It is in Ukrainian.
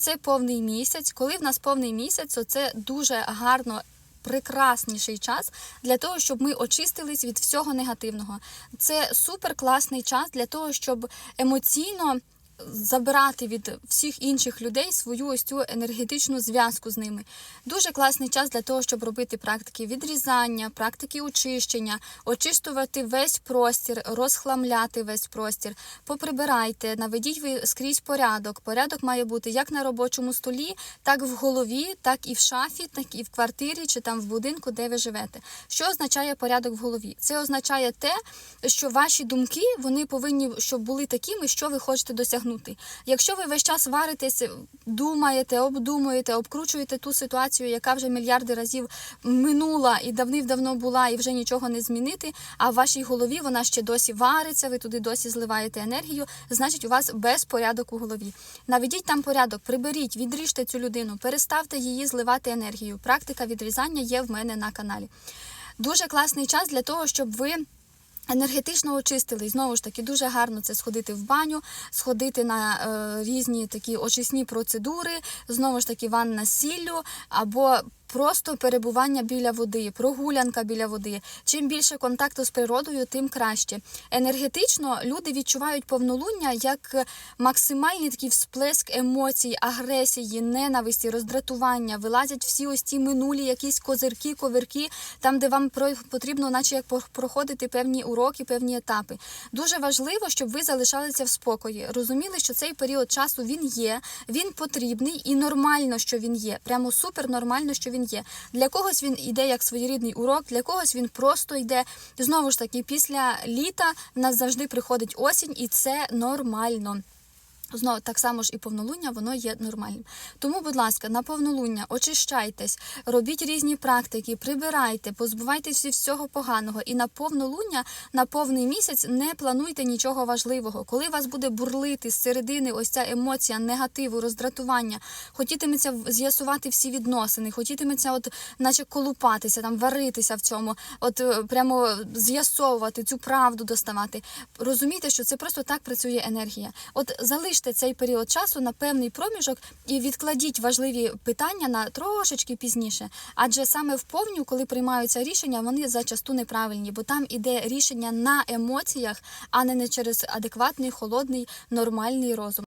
це повний місяць. Коли в нас повний місяць, то це дуже гарно. Прекрасніший час для того, щоб ми очистились від всього негативного. Це супер класний час для того, щоб емоційно забирати від всіх інших людей свою ось цю енергетичну зв'язку з ними. Дуже класний час для того, щоб робити практики відрізання, практики очищення, очистувати весь простір, розхламляти весь простір. Поприбирайте, наведіть ви скрізь порядок. Порядок має бути як на робочому столі, так в голові, так і в шафі, так і в квартирі чи там в будинку, де ви живете. Що означає порядок в голові? Це означає те, що ваші думки вони повинні щоб були такими, що ви хочете досягнути. Якщо ви весь час варитесь, думаєте, обдумуєте, обкручуєте ту ситуацію, яка вже мільярди разів минула і давнив-давно була, і вже нічого не змінити. А в вашій голові вона ще досі вариться, ви туди досі зливаєте енергію. Значить, у вас безпорядок у голові. Наведіть там порядок, приберіть, відріжте цю людину, переставте її зливати енергію. Практика відрізання є в мене на каналі. Дуже класний час для того, щоб ви. Енергетично очистили. І знову ж таки, дуже гарно це сходити в баню, сходити на е, різні такі очисні процедури, знову ж таки, ванна сіллю або просто перебування біля води, прогулянка біля води. Чим більше контакту з природою, тим краще. Енергетично люди відчувають повнолуння як максимальний такий всплеск емоцій, агресії, ненависті, роздратування. Вилазять всі ось ці минулі якісь козирки, ковирки, там, де вам потрібно, наче як проходити певні уроки, певні етапи. Дуже важливо, щоб ви залишалися в спокої. Розуміли, що цей період часу він є, він потрібний і нормально, що він є. Прямо супер нормально, що він є. Для когось він йде як своєрідний урок, для когось він просто йде. Знову ж таки, після літа в нас завжди приходить осінь, і це нормально. Знову так само ж і повнолуння, воно є нормальним. Тому, будь ласка, на повнолуння очищайтесь, робіть різні практики, прибирайте, позбувайтесь від всього поганого. І на повнолуння, на повний місяць не плануйте нічого важливого. Коли вас буде бурлити з середини ось ця емоція негативу, роздратування, хотітиметься з'ясувати всі відносини, хотітиметься, от, наче колупатися, там варитися в цьому, от е, прямо з'ясовувати цю правду доставати. Розумійте, що це просто так працює енергія. От залиште цей період часу на певний проміжок і відкладіть важливі питання на трошечки пізніше. Адже саме в повню, коли приймаються рішення, вони зачасту неправильні, бо там іде рішення на емоціях, а не через адекватний, холодний, нормальний розум.